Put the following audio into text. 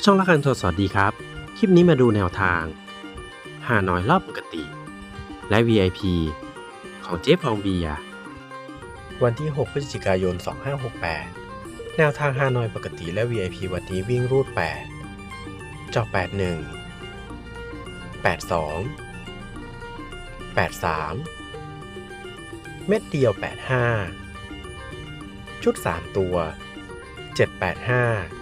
ช่องละคันโทรสวัสดีครับ คลิปนี้มาดูแนวทางหาน้อยรอบปกติ และ VIP ของเจ๊ฟองเบีย วันที่ 6 พฤศจิกายน 2568 แนวทางฮานอยปกติและ VIP วันนี้วิ่งรูด 8 เจาะ81 82 83 เม็ดเดียว 85 ชุด 3 ตัว 785